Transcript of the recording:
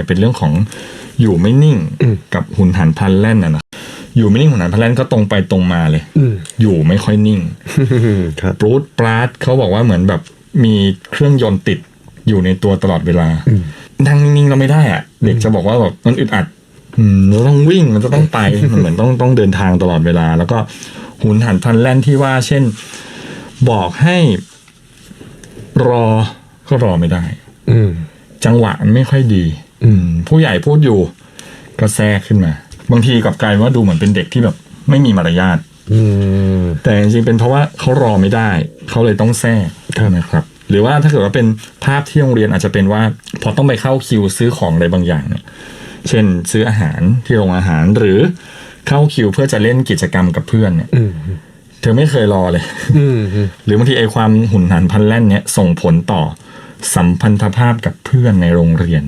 เนี่ยเป็นเรื่องของอยู่ไม่นิ่งอืมกับหุนหันพลันแล่นนะนะอยู่ไม่นิ่งหุนหันพลันแล่นก็ตรงไปตรงมาเลยอืมอยู่ไม่ค่อยนิ่งครับปรูดปราดเขาบอกว่าเหมือนแบบมีเครื่องยนต์ติดอยู่ในตัวตลอดเวลาอืมนั่งนิ่งๆเราไม่ได้อะเด็กจะบอกว่าแบบมันอึดอัดอืมเราต้องวิ่งมันจะต้องไปมันเหมือนต้องต้องเดินทางตลอดเวลา แล้วก็หุนหันพลันแล่นที่ว่า เช่น บอกให้ รอก็รอไม่ได้อืมจังหวะมันไม่ค่อยดี อืม ผู้ใหญ่พูดอยู่ ก็แทรกขึ้นมา บางทีกลับกลายเป็นว่าดูเหมือนเป็นเด็กที่แบบไม่มีมารยาทอืม แต่จริงๆเป็นเพราะว่าเขารอไม่ได้ เขาเลยต้องแทรกครับนะครับ หรือว่าถ้าเกิดว่าเป็นภาพที่โรงเรียนอาจจะเป็นว่า พอต้องไปเข้าคิวซื้อของอะไรบางอย่างเนี่ยเช่น ซื้ออาหารที่โรงอาหารหรือเข้าคิวเพื่อจะเล่นกิจกรรมกับเพื่อนเนี่ยอืมเธอไม่เคยรอเลย อืมหรือบางทีไอ้ความหุนหันพลันแล่นเนี่ยส่งผลต่อสัมพันธภาพกับเพื่อนในโรงเรียน